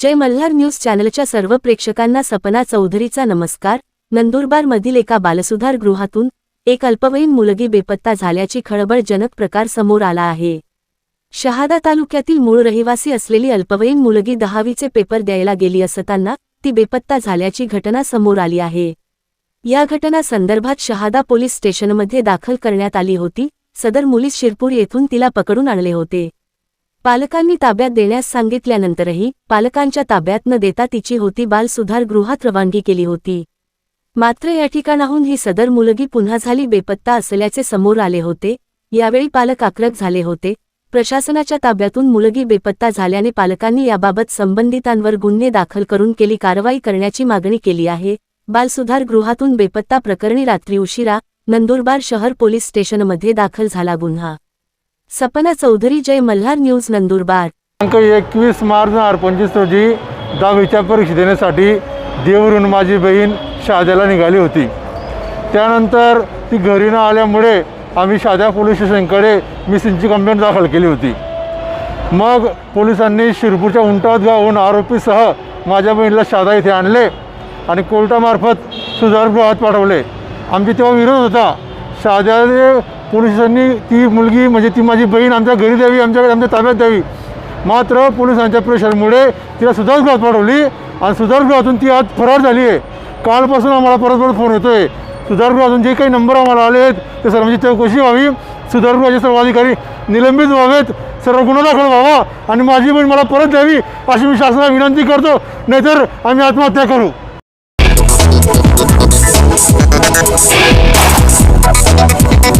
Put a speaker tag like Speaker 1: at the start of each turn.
Speaker 1: जय Malhar news चॅनलच्या सर्व प्रेक्षकांना सपना चौधरीचा नमस्कार. नंदुरबारमधील एका बालसुधार गृहातून एक अल्पवयीन मुलगी बेपत्ता झाल्याची खळबळजनक प्रकार समोर आला आहे. शहादा तालुक्यातील मूळ रहिवासी असलेली अल्पवयीन मुलगी दहावीचे पेपर द्यायला गेली असताना ती बेपत्ता झाल्याची घटना समोर आली आहे. या घटना संदर्भात शहादा पोलीस स्टेशनमध्ये दाखल करण्यात आली होती. सदर मुलीस शिरपूर येथून तिला पकडून आणले होते. पालकांनी ताब्यात देण्यास सांगितल्यानंतरही पालकांच्या ताब्यात न देता तिची होती बाल सुधार गृहात रवानगी केली होती. मात्र या ठिकाणाहून ही सदर मुलगी पुन्हा झाली बेपत्ता असल्याचे समोर आले होते. यावेळी पालक आक्रक झाले होते. प्रशासनाच्या ताब्यातून मुलगी बेपत्ता झाल्याने पालकांनी याबाबत संबंधितांवर गुन्हे दाखल करून केली कारवाई करण्याची मागणी केली आहे. बालसुधार गृहातून बेपत्ता प्रकरणी रात्री उशिरा नंदुरबार शहर पोलीस स्टेशनमध्ये दाखल झाला गुन्हा. सपना चौधरी जय मल्हार न्यूज नंदुरबार.
Speaker 2: दिनांक एकवीस मार्च हजार पंचवीस रोजी दहावीच्या परीक्षा देण्यासाठी देवरून माझी बहीण शाद्याला निघाली होती. त्यानंतर ती घरी न आल्यामुळे आम्ही शाद्या पोलीस स्टेशनकडे मिसिंगची कंप्लेंट दाखल केली होती. मग पोलिसांनी शिरपूरच्या उंटावत गावून आरोपीसह माझ्या बहिणीला शादा इथे आणले आणि कोर्टामार्फत सुधारगृहात पाठवले. आमची तेव्हा विरोध होता. शहाजाने पोलिसांनी ती मुलगी म्हणजे ती माझी बहीण आमच्या घरी द्यावी आमच्याकडे आमच्या ताब्यात द्यावी. मात्र पोलिसांच्या प्रेशरमुळे तिला सुधारगृहात पाठवली आणि सुधारगृहातून ती आज फरार झाली आहे. कालपासून आम्हाला परत परत फोन येतो आहे सुधारगृहातून जे काही नंबर आम्हाला आले आहेत ते सर्वांची चौकशी व्हावी. सुधारगृहाचे सर्व अधिकारी निलंबित व्हावेत. सर्व गुन्हा दाखल व्हावा आणि माझी बहीण मला परत द्यावी अशी मी शासनाला विनंती करतो. नाहीतर आम्ही आत्महत्या करू. Hasta la.